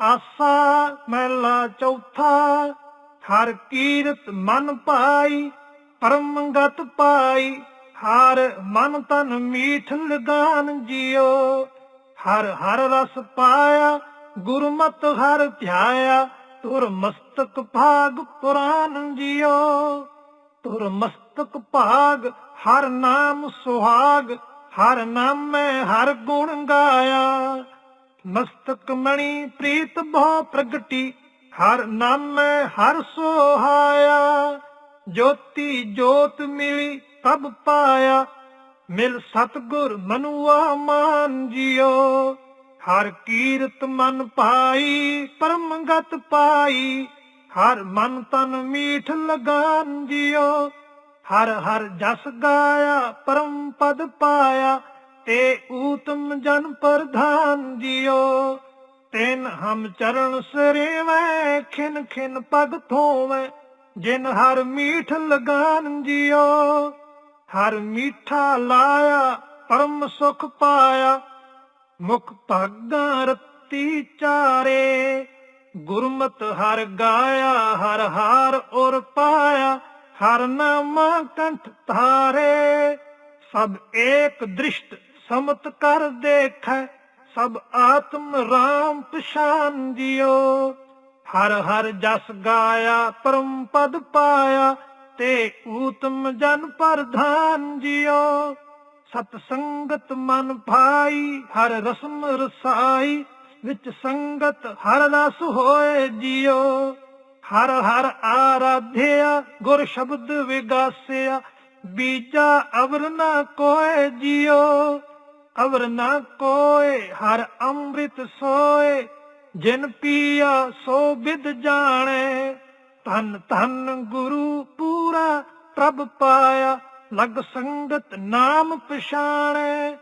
ਆਸਾ ਮਹਿਲਾ ਚੌਥਾ, ਹਰ ਕੀਰਤ ਮਨ ਪਾਈ ਪਰਮ ਪਾਈ, ਹਰ ਮਨ ਤਨ ਮੀਠ ਲਗਾਨ ਜਿਓ ਹਰ ਹਰ ਰਸ ਪਾਇਆ, ਗੁਰਮਤ ਹਰ ਧਿਆਇਆ ਤੁਰ ਮਸਤਕ ਭਾਗ ਪੁਰਾਨ ਜਿਓ ਤੁਰ ਮਸਤਕ ਭਾਗ, ਹਰ ਨਾਮ ਸੁਹਾਗ, ਹਰ ਨਾਮੈ ਹਰ ਗੁਣ ਗਾਇਆ। ਮਸਤਕ ਮਣੀ ਪ੍ਰੀਤ ਬਹੁ ਪ੍ਰਗਟੀ, ਹਰ ਨਾਮੈ ਹਰ ਸੋਹਾਇਆ। ਜੋਤੀ ਜੋਤ ਮਿਲੀ ਤਬ ਪਾਇਆ, ਮਿਲ ਸਤਗੁਰ ਮਨੁਆ ਮਾਨ ਜਿਓ ਹਰ ਕੀਰਤ ਮਨ ਪਾਈ, ਪਰਮ ਗਤ ਪਾਈ, ਹਰ ਮਨ ਤਨ ਮੀਠ ਲਗਾਨ ਜਿਓ ਹਰ ਹਰ ਜਸ ਗਾਇਆ, ਪਰਮ ਪਦ ਪਾਇਆ ਤੇ ਊਤਮ ਜਨ ਪ੍ਰਧਾਨ ਜਿਓ। ਤਿਨ ਹਮ ਚਰਨ ਸਰੇਵੈ, ਖਿਨ ਖਿਨ ਪਗ ਥੋਵੈ ਜਿਨ ਹਰ ਮੀਠ ਲਗਾਨ ਜਿਓ। ਹਰ ਮੀਠਾ ਲਾਇਆ, ਪਰਮ ਸੁਖ ਪਾਇਆ, ਮੁਖ ਭਾਗਾਂ ਰਤੀ ਚਾਰੇ। ਗੁਰਮਤ ਹਰ ਗਾਇਆ, ਹਰ ਹਾਰ ਔਰ ਪਾਇਆ, ਹਰ ਨਾਮਾ ਕੰਠ ਧਾਰੇ। ਸਭ ਏਕ ਦ੍ਰਿਸ਼ਟ ਸਮਤ ਕਰ ਦੇਖੈ, ਸਭ ਆਤਮ ਰਾਮ ਪਛਾਨ ਜਿਓ ਹਰ ਹਰ ਜਸ ਗਾਇਆ, ਪਰਮ ਪਦ ਪਾਇਆ, ਤੇ ਊਤਮ ਜਨ ਪ੍ਰਧਾਨ ਜਿਓ ਸਤ ਸੰਗਤ ਮਨ ਭਾਈ, ਹਰ ਰਸਮ ਰਸਾਈ, ਵਿੱਚ ਸੰਗਤ ਹਰ ਰਸ ਹੋਏ ਜਿਓ ਹਰ ਹਰ ਆਰਾਧਿਆ, ਗੁਰ ਸ਼ਬਦ ਵਿਗਾਸਿਆ, ਬੀਜਾ ਅਵਰ ਨਾ ਕੋਏ ਜਿਓ ਅਵਰ ਨਾ ਕੋਏ, ਹਰ ਅੰਮ੍ਰਿਤ ਸੋਏ, ਜਿਨ ਪੀਆ ਸੋ ਬਿਦ ਜਾਣੇ। ਧਨ ਧਨ ਗੁਰੂ ਪੂਰਾ ਪ੍ਰਭ ਪਾਇਆ, ਲਗ ਸੰਗਤ ਨਾਮ ਪਛਾਣੇ।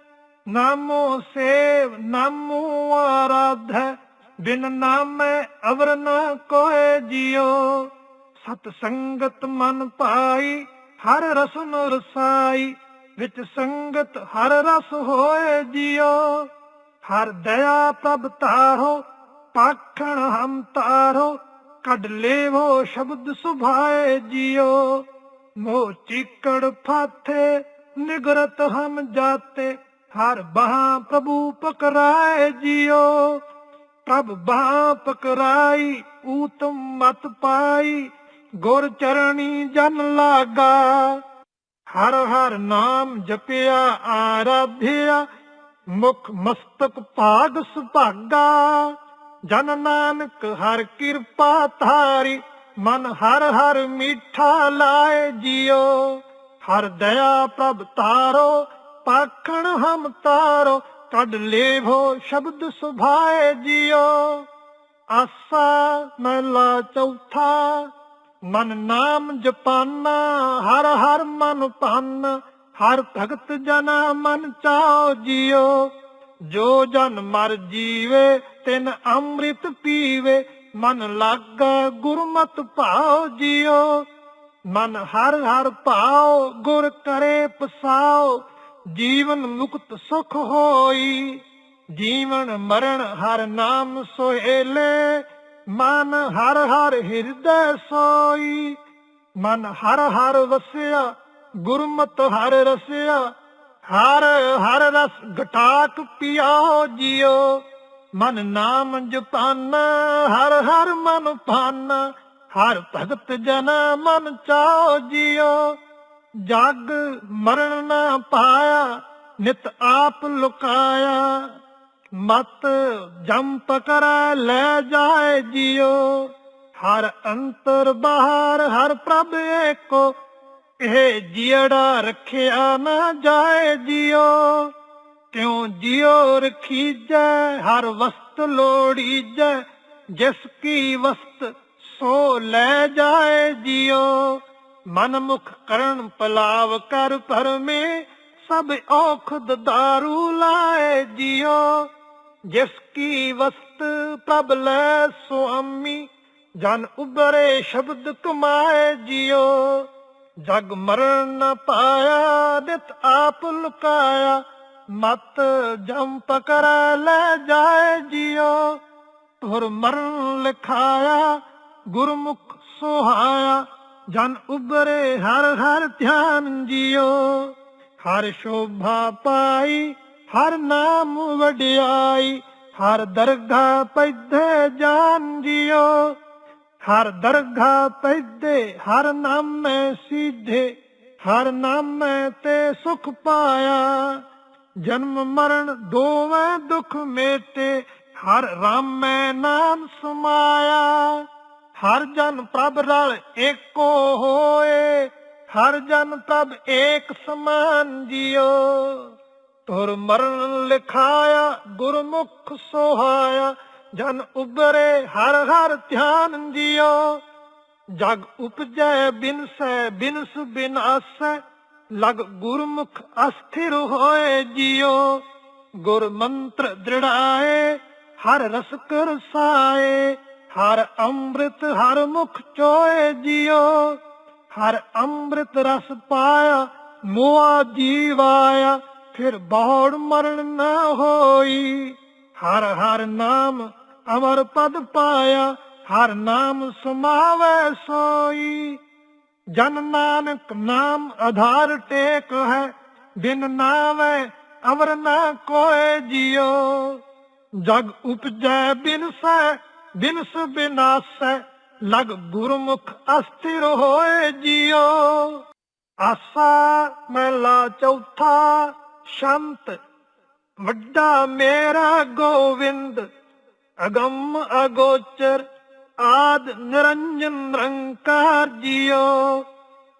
ਨਾਮੋ ਸੇਵ, ਨਾਮੋ ਆਰਾਧ, ਬਿਨ ਨਾਮੈ ਅਵਰ ਨਾ ਕੋਏ ਜਿਓ। ਸਤ ਸੰਗਤ ਮਨ ਪਾਈ, ਹਰ ਰਸਨ ਰਸਾਈ ਵਿੱਚ ਸੰਗਤ ਹਰ ਰਸ ਹੋਏ ਜਿਓ। ਹਰ ਦਇਆ ਪ੍ਰਭ ਤਾਰੋ ਪਾਖਣ ਹਮ ਤਾਰੋ, ਕੱਢ ਲੇਵੋ ਸ਼ਬਦ ਸੁਭਾਏ ਜਿਓ। ਮੋਹ ਚਿਕੜ ਫਾਥੇ, ਨਿਗਰਤ ਹਮ ਜਾਤੇ, ਹਰ ਬਾਹ ਪ੍ਰਭੂ ਪਕਰਾਏ ਜਿਓ। ਪ੍ਰਭ ਬਹਾ ਪਕਰਾਈ, ਊਤਮ ਮਤ ਪਾਈ, ਗੁਰ ਚਰਣੀ ਜਨ ਲਾਗਾ। ਹਰ ਹਰ ਨਾਮ ਜਪਿਆ, ਆਰਾਧਿਆ, ਮੁਖ ਮਸਤਕ ਭਾਗ ਸੁਭਾਗਾ। ਜਨ ਨਾਨਕ ਹਰ ਕਿਰਪਾ ਧਾਰੀ, ਮਨ ਹਰ ਹਰ ਮਿੱਠਾ ਲਾਏ ਜਿਓ। ਹਰ ਦਇਆ ਪ੍ਰਭ ਤਾਰੋ, ਪਾਖਣ ਹਮ ਤਾਰੋ, ਕੱਢ ਲੇਵੋ ਸ਼ਬਦ ਸੁਭਾਏ ਜਿਓ। ਆਸਾ ਮਹਿਲਾ ਚੌਥਾ ਮਨ ਨਾਮ ਜਪਾਨਾ, ਹਰ ਹਰ ਮਨ ਪਾਨ ਹਰ ਭਗਤ ਜਨਾ ਮਨ ਚਾਓ ਜਿਓ। ਜੋ ਜਨ ਮਰ ਜੀਵੇ, ਤਿਨ ਅੰਮ੍ਰਿਤ ਪੀਵੇ, ਮਨ ਲਾਗਾ ਗੁਰਮਤ ਭਾਉ ਜਿਓ। ਮਨ ਹਰ ਹਰ ਭਾਉ, ਗੁਰ ਕਰੇ ਪਸਾਓ ਜੀਵਨ ਮੁਕਤ ਸੁਖ ਹੋਈ। ਜੀਵਨ ਮਰਨ ਹਰ ਨਾਮ ਸੋਹੇਲੇ ਮਨ ਹਰ ਹਰ ਹਿਰਦੈ ਸੋਈ। ਮਨ ਹਰ ਹਰ ਵਸਿਆ, ਗੁਰਮਤ ਹਰ ਰਸਿਆ, ਹਰ ਹਰ ਰਸ ਘਟਾਕ ਪਿਆਓ ਜਿਓ ਮਨ ਨਾਮ ਜਪਾਨਾ, ਹਰ ਹਰ ਮਨ ਪਾਨ, ਹਰ ਭਗਤ ਜਨ ਮਨ ਚਾਓ ਜਿਓ ਜਗ ਮਰਨ ਨਾ ਪਾਇਆ, ਨਿਤ ਆਪ ਲੁਕਾਇਆ। ਮਤ ਜਮ ਪਕੜੈ ਲੈ ਜਾਏ ਜਿਓ ਹਰ ਅੰਤਰ ਬਾਹਰ, ਹਰ ਪ੍ਰਭ ਏਕੋ। ਇਹ ਜੀੜਾ ਰੱਖਿਆ ਨਾ ਜਾਏ ਜਿਓ ਕਿਉ ਜਿਉ ਰਖੀਜੈ, ਹਰ ਵਸਤ ਲੋੜੀਜੈ। ਜਿਸ ਕੀ ਵਸਤ ਸੋ ਲੈ ਜਾਏ ਜਿਉ ਮਨ ਮੁਖ ਕਰਨ ਪਲਾਵ ਕਰ ਪਰਮੇ, ਸਭ ਔਖਦ ਦਾਰੂ ਲਾਏ ਜਿਉ। ਜਿਸ ਕੀ ਵਸਤ ਪ੍ਰਭ ਲੈ ਸੁਆਮੀ, ਜਨ ਉਬਰੇ ਸ਼ਬਦ ਕਮਾਏ ਜਿਉ। ਜਗ ਮਰਨ ਨ ਪਾਇਆ ਨਿਤ ਆਪ ਲੁਕਾਇਆ, ਮਤ ਜਮ ਪਕੜ ਲੈ ਜਾਏ ਜਿਉ। ਤੁਰ ਮਰਨ ਲਿਖਾਇਆ, ਗੁਰਮੁਖ ਸੁਹਾਇਆ, ਜਨ ਉਬਰੇ ਹਰ ਹਰ ਧਿਆਨ ਜਿਓ ਹਰ ਸ਼ੋਭਾ ਪਾਈ ਹਰ ਨਾਮ ਵਡਿਆਈ, ਹਰ ਦਰਗਾ ਪੈਦੇ ਜਾਨ ਜਿਓ। ਹਰ ਦਰਗਾ ਪੈਦੇ ਹਰ ਨਾਮੇ ਸੀਧੇ, ਹਰ ਨਾਮੇ ਤੇ ਸੁਖ ਪਾਇਆ। ਜਨਮ ਮਰਨ ਦੋਵੇਂ ਦੁਖ ਮੇਟੇ, ਹਰ ਰਾਮੈ ਨਾਮ ਸਮਾਇਆ। ਹਰ ਜਨ ਪ੍ਰਭ ਰਲ ਏਕੋ ਹੋਏ, ਹਰ ਜਨ ਪ੍ਰਭ ਏਕ ਸਮਾਨ ਜਿਓ। ਤੁਰ ਮਰਨ ਲਿਖਾਇਆ, ਗੁਰਮੁਖ ਸੋਹਾਇਆ, ਜਨ ਉਬਰੇ ਹਰ ਹਰ ਧਿਆਨ ਜਿਓ ਜਗ ਉਪਜੈ ਬਿਨਸੈ ਬਿਨਸ ਬਿਨਾਸੈ ਲਗ ਗੁਰਮੁਖ ਅਸਥਿਰ ਹੋਏ ਜਿਓ ਗੁਰ ਮੰਤਰ ਦ੍ਰਿੜਾਏ, ਹਰ ਰਸ ਕਰ ਹਰ ਅੰਮ੍ਰਿਤ ਹਰ ਮੁਖ ਚੋਏ ਜਿਓ ਹਰ ਅੰਮ੍ਰਿਤ ਰਸ ਪਾਇਆ, ਮੋਆ ਜੀਵਾਇਆ ਫਿਰ ਬੌੜ ਮਰਨ ਨਾ ਹੋਈ। ਹਰ ਹਰ ਨਾਮ ਅਮਰ ਪਦ ਪਾਇਆ, ਹਰ ਨਾਮ ਸਮਾਵੈ ਸੋਈ। ਜਨ ਨਾਨਕ ਨਾਮ ਆਧਾਰ ਟੇਕ ਹੈ, ਬਿਨ ਨਾਮੈ ਅਵਰ ਨਾ ਕੋਏ ਜਿਓ ਜਗ ਉਪਜੈ ਬਿਨ ਬਿਨਸ ਬਿਨਾਸੈ, ਲਗ ਗੁਰਮੁਖ ਅਸਥਿਰ ਹੋਏ ਜਿਓ ਆਸਾ ਮਹਿਲਾ ਚੌਥਾ ਸ਼ੰਤ, ਵੱਡਾ ਮੇਰਾ ਗੋਵਿੰਦ, ਅਗੰਮ ਅਗੋਚਰ, ਆਦ ਨਿਰੰਜਨ ਨਿਰੰਕਾਰ ਜਿਓ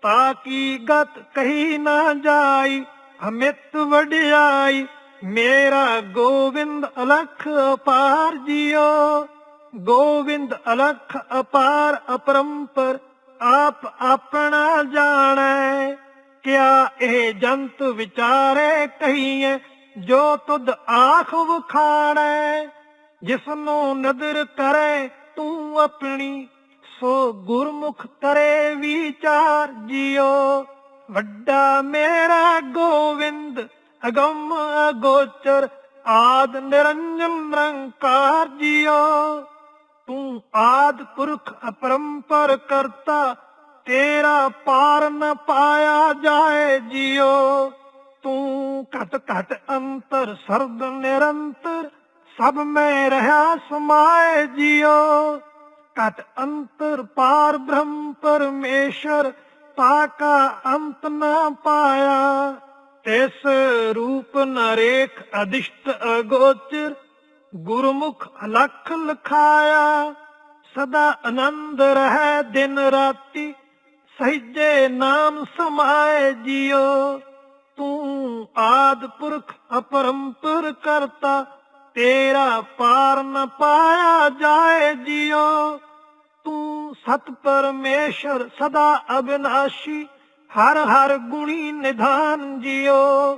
ਤਾਕੀ ਗਤ ਕਹੀ ਨਾ ਜਾਈ, ਅਮਿਤ ਵਡਿਆਈ, ਮੇਰਾ ਗੋਵਿੰਦ ਅਲਖ ਅਪਾਰ ਜਿਓ। ਗੋਵਿੰਦ ਅਲਖ ਅਪਾਰ ਅਪਰੰਪਰ, ਆਪ ਆਪਣਾ ਜਾਣ ਕਿਆ ਇਹ ਜੰਤ ਵਿਚਾਰੇ ਕਹੀਏ ਜੋ ਤੁਧ ਆਖ ਵਖਾਣੈ? ਜਿਸ ਨਦਰ ਕਰੇ ਤੂੰ ਆਪਣੀ, ਸੋ ਗੁਰਮੁਖ ਕਰੇ ਵਿਚਾਰ ਜਿਓ ਵੱਡਾ ਮੇਰਾ ਗੋਵਿੰਦ, ਅਗੰਮ ਅਗੋਚਰ, ਆਦ ਨਿਰੰਜਨ ਨਿਰੰਕਾਰ ਜਿਓ ਤੂੰ ਆਦ ਪੁਰਖ ਅਪਰੰਪਰ ਕਰਤਾ ਤੇਰਾ ਪਾਰ ਨ ਪਾਇਆ ਜਾਏ ਜਿਓ, ਤੂੰ ਘਟ ਘਟ ਅੰਤਰ ਸਰਦ ਨਿਰੰਤਰ ਸਭ ਮੈਂ ਰਹਾ ਸਮਾਏ ਜਿਓ। ਘਟ ਅੰਤਰ ਪਾਰ ਬ੍ਰਹਮ ਪਰਮੇਸ਼ਰ ਤਾਕਾ ਅੰਤ ਨਾ ਪਾਇਆ। ਤਿਸ ਰੂਪ ਨਰੇਖ ਅਦਿਸ਼ਟ ਅਗੋਚਰ ਗੁਰਮੁਖ ਅਲਖ ਲਖਾਇਆ। ਸਦਾ ਆਨੰਦ ਰਹਿ ਦਿਨ ਰਾਤੀ ਸਹਿਜੇ ਨਾਮ ਸਮਾਏ ਜਿਓ। ਤੂੰ ਆਦ ਪੁਰਖ ਅਪਰੰਪਰ ਕਰਤਾ, ਤੇਰਾ ਪਾਰ ਨ ਪਾਇਆ ਜਾਏ ਜਿਓ। ਤੂੰ ਸਤ ਪਰਮੇਸ਼ਰ ਸਦਾ ਅਬਿਨਾਸ਼ੀ, ਹਰ ਹਰ ਗੁਣੀ ਨਿਧਾਨ ਜਿਓ।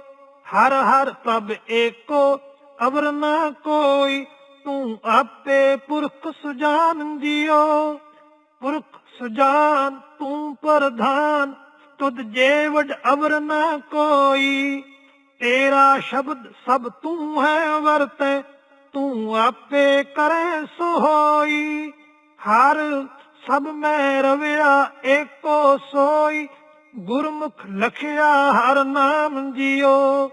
ਹਰ ਹਰ ਪ੍ਰਭ ਏਕੋ, ਅਵਰ ਨਾ ਕੋਈ, ਤੂੰ ਆਪੇ ਪੁਰਖ ਸੁਜਾਨ ਜਿਓ। ਪੁਰਖ ਸੁਜਾਨ ਤੂੰ ਪ੍ਰਧਾਨ, ਤੁਧ ਜੇਵਡ ਅਵਰ ਨਾ ਕੋਈ। ਤੇਰਾ ਸ਼ਬਦ ਸਭ ਤੂੰ ਹੈ ਵਰਤੈ, ਤੂੰ ਆਪੇ ਕਰੇ ਸੋ ਹਰ ਸਭ ਮੈਂ ਰਵਿਆ ਏਕੋ ਸੋਈ, ਗੁਰਮੁਖ ਲਖਿਆ ਹਰ ਨਾਮ ਜਿਓ।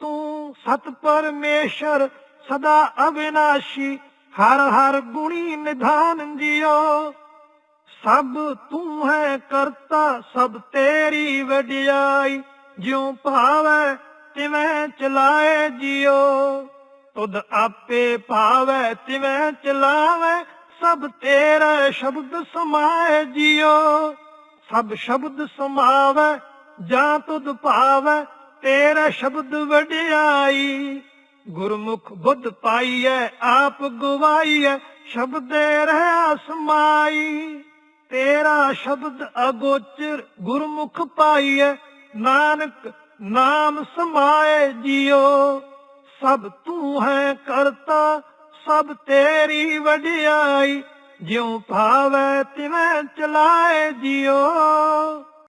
ਤੂੰ ਸਤ ਪਰਮੇਸ਼ਰ ਸਦਾ ਅਵਿਨਾਸ਼ੀ, ਹਰ ਹਰ ਗੁਣੀ ਨਿਧਾਨ ਜਿਓ। ਸਭ ਤੂੰ ਹੈ ਕਰਤਾ, ਸਭ ਤੇਰੀ ਵਡਿਆਈ। ਜਿਉ ਭਾਵੈ, ਤਿਵੇਂ ਚਲਾਏ ਜਿਓ ਤੁਧ ਆਪੇ ਭਾਵੈ, ਤਿਵੇਂ ਚਲਾਵੇ, ਸਭ ਤੇਰਾ ਸ਼ਬਦ ਸਮਾਏ ਜਿਓ ਸਭ ਸ਼ਬਦ ਸਮਾਵੇ, ਜਾਂ ਤੁਧ ਭਾਵੈ, ਤੇਰਾ ਸ਼ਬਦ ਵਡਿਆਈ। ਗੁਰਮੁਖ ਬੁੱਧ ਪਾਈਐ, ਆਪ ਗਵਾਈਐ, ਸ਼ਬਦੇ ਰਹਿ ਸਮਾਈ। ਤੇਰਾ ਸ਼ਬਦ ਅਗੋਚਰ ਗੁਰਮੁਖ ਪਾਈਐ, ਨਾਨਕ ਨਾਮ ਸਮਾਏ ਜਿਓ। ਸਭ ਤੂੰ ਹੈ ਕਰਤਾ, ਸਭ ਤੇਰੀ ਵਡਿਆਈ, ਜਿਉ ਭਾਵੈ ਤਿਵੇਂ ਚਲਾਏ ਜਿਓ।